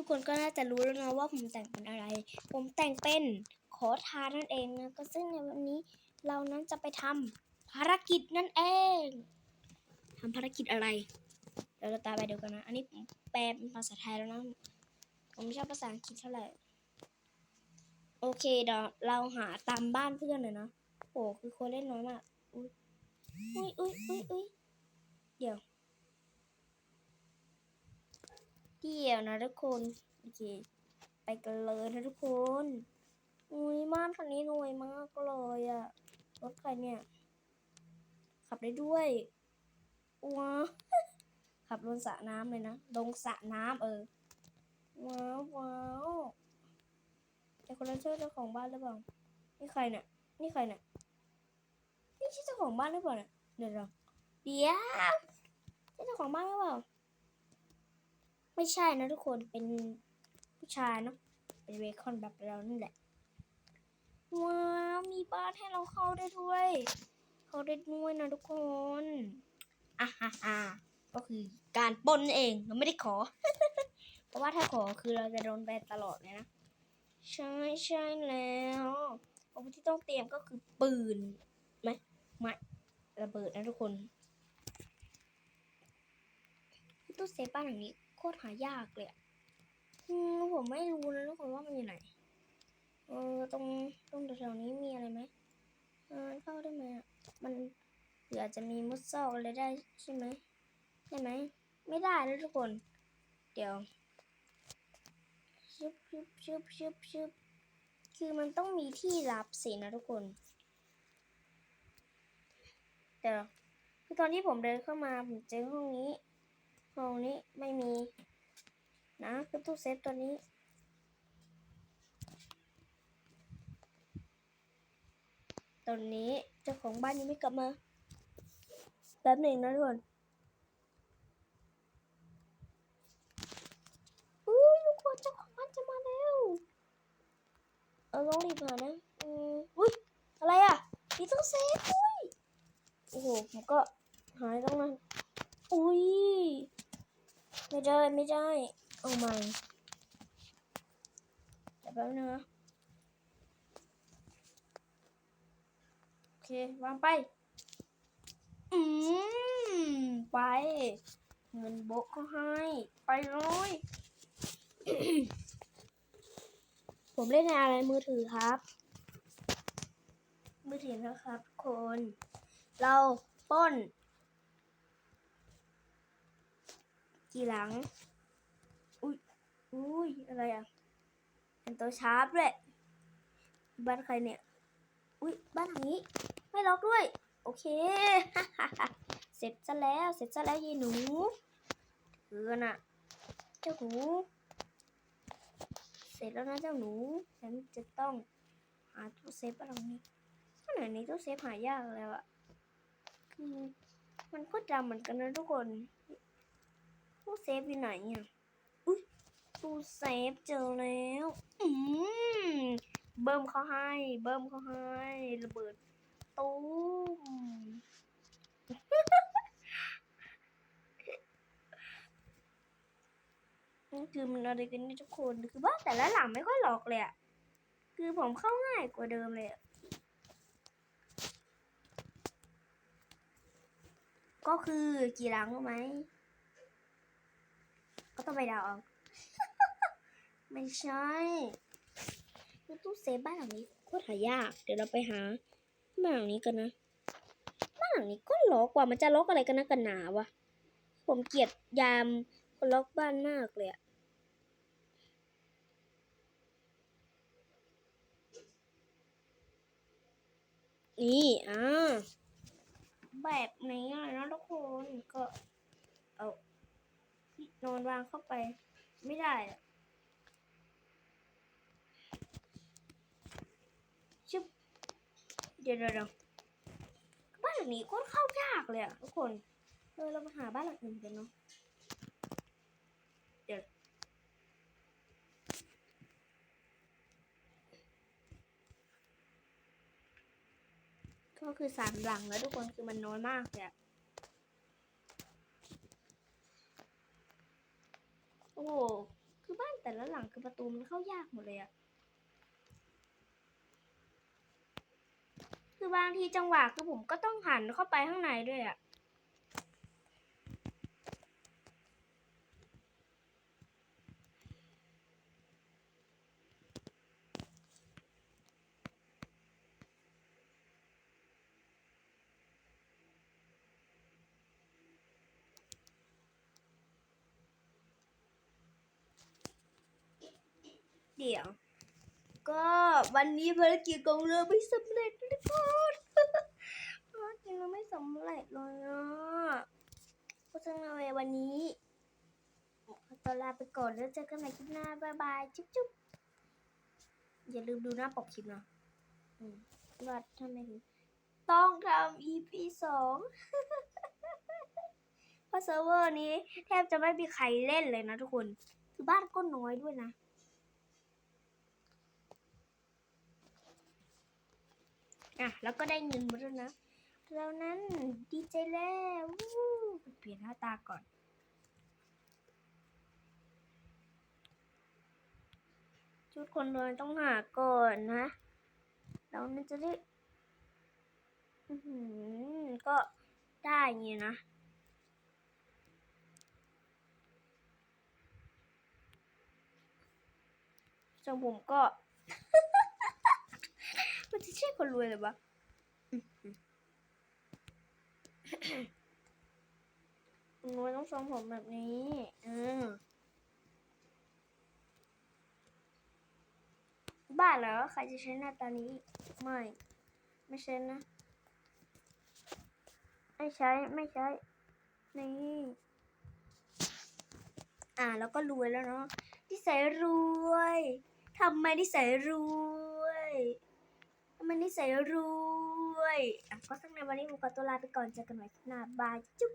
ทุกคนก็น่าจะรู้แล้วนะว่าผมแต่งเป็นอะไร ผมแต่งเป็นขอทานนั่นเองนะก็ซึ่งในวันนี้เรานั้นจะไปทำภารกิจนั่นเองทำภารกิจอะไรเดี๋ยวเราตามไปเดี๋ยวกันนะ อันนี้ผมแปลเป็นภาษาไทยแล้วนะผมไม่ชอบภาษาอังกฤษเท่าไหร่โอเคเดี๋ยวเราหาตามบ้านเพื่อนเลยนะโอ้คือคนเล่นน้อยมากอุ้ยอุ้ยอุ้ยอุ้ยอุ้ยเดี๋ยว เดี๋ยวนะทุกคนโอเคไปกันเลยนะทุกคนอุ้ยบ้านคันนี้รวยมากเลยอะรถใครเนี่ย ขับได้ด้วยว้าวขับลงสระน้ำเลยนะลงสระน้ำเออว้าวว้าวแต่คนนั้นใช่เจ้าของบ้านหรือเปล่านี่ใครเนี่ยนี่ใครเนี่ยนี่ใช่เจ้าของบ้านหรือเปล่าเนี่ยเดี๋ยวเราเดี๋ยวใช่เจ้าของบ้านหรือเปล่า ไม่ใช่นะทุกคนเป็นผู้ชายเนาะเป็นเบคอนแบบเรานี่แหละว้าวมีบ้านให้เราเข้าได้ด้วย เข้าได้ด้วยนะทุกคนอะฮ่าฮ่าก็คือการปนเองเราไม่ได้ขอ เพราะว่าถ้าขอคือเราจะโดนแบนตลอดเลยนะใช่ใช่แล้วอาวุธที่ต้องเตรียมก็คือปืนไหมไม่ระเบิดนะทุกคนตู้เซฟบ้านหลังนี้ โคตรหายากเลยอะอืมผมไม่รู้นะทุกคนว่ามันอยู่ไหน เออตรงตรงแถวๆนี้มีอะไรไหมเออเข้าได้ไหมอะมันหรืออาจจะมีมุดซอกอะไรได้ใช่ไหมได้ไหมไม่ได้นะทุกคน เดี๋ยวชึบชึบชึบชึบชึบคือมันต้องมีที่รับสินะทุกคนเดี๋ยวคือตอนที่ผมเดินเข้ามาผมเจอห้องนี้ ห้องนี้ไม่มี นะคือตู้เซฟตัวนี้ ตอนนี้เจ้าของบ้านยังไม่กลับมา แป๊บหนึ่งนะทุกคนอุ้ยทุกคนเจ้าของบ้านจะมาแล้วเออต้องรีบมานะ อืมอุ้ยอะไรอะมีตู้เซฟอุ้ยโอ้โหผมก็หายตั้งนานอุ้ย ไม่ได้ไม่ได้เอาใหม่เดี๋ยวแป๊บนึงนะโอเค วางไป อืม ไป เงินโบกเขาให้ ไปเลยผมเล่นในอะไรมือถือครับ มือถือนะครับคน เราป้น กี่หลัง อุ้ยอุ้ยอะไรอะเป็นตัวชาร์ปด้วยบ้านใครเนี่ย อุ้ยบ้านหลังนี้ ไม่ล็อกด้วย โอเค เสร็จซะแล้ว เสร็จซะแล้วยีหนูเอือน่ะ เจ้าหนู เสร็จแล้วนะเจ้าหนู ฉันจะต้องหาตู้เซฟอะไรนี้ขนาดนี้ตู้เซฟหายากแล้วอะคือมันก็จำเหมือนกันนะทุกคน ตู้เซฟอยู่ไหนอะอุ้ยตู้เซฟเจอแล้ว อืมเบิ่มเขาให้ เบิ่มเขาให้ ระเบิดตู้มคือมันอะไรกันนี่ทุกคนคือบ้านแต่ละหลังไม่ค่อยหลอกเลยอะคือผมเข้าง่ายกว่าเดิมเลยก็คือกี่หลังรู้ไหม ก็ต้องไปเดาเอาไม่ใช่คือตู้เซฟบ้านหลังนี้โคตรหายาก เดี๋ยวเราไปหาบ้านหลังนี้กันนะ บ้านหลังนี้ก็ล็อกว่ามันจะล็อกอะไรกันนะกันหนาวะ ผมเกลียดยามคนล็อกบ้านมากเลยอะนี่ อ่า แบบนี้เลยนะทุกคน ก็ เอา นอนวางเข้าไป ไม่ได้ชึบเดี๋ยวเดี๋ยวเดี๋ยวบ้านหลังนี้ก็เข้ายากเลยอะทุกคนเออเรามาหาบ้านหลังอื่นกันเนาะเดี๋ยวก็คือสามหลังแล้วทุกคนคือมันน้อยมากเลยอะ โอ้โห คือบ้านแต่ละหลังคือประตูมันเข้ายากหมดเลยอะคือบางทีจังหวะคือผมก็ต้องหันเข้าไปข้างในด้วยอะ เดี๋ยว ก็วันนี้ภารกิจของเราไม่สำเร็จทุกคนภารกิจเราไม่สำเร็จเลยอะเพราะฉะนั้นในวันนี้ขอตัวลาไปก่อนแล้วเจอกันใหม่คลิปหน้าบายบายจุ๊บจุ๊บอย่าลืมดูหน้าปกคลิปนะว่าทำไมถึงต้องทำ EP สองเพราะเซิร์ฟเวอร์นี้แทบจะไม่มีใครเล่นเลยนะทุกคน คือบ้านก็น้อยด้วยนะ อะแล้วก็ได้เงินมาด้วยนะแล้วนั้นดีใจแล้ววู้เปลี่ยนหน้าตาก่อน ชุดคนรวยต้องหาก่อนนะแล้วนั้นจะได้อืก็ได้ไงนะส่วนผมก็ มันจะใช่คนรวยหรือปะคนรวยต้องทรงผมแบบนี้เออบ้าเหรอใครจะใช้หน้าตานี้ ไม่ ไม่ใช่นะ ไม่ใช้ ไม่ใช้ นี่ อ่า แล้วก็รวยแล้วเนาะนิสัยรวย ทำไมนิสัยรวย มันนิสัยรวยก็สำหรับวันนี้ผมขอตัวลาไปก่อนเจอกันใหม่คลิปหน้าบายจุ๊บ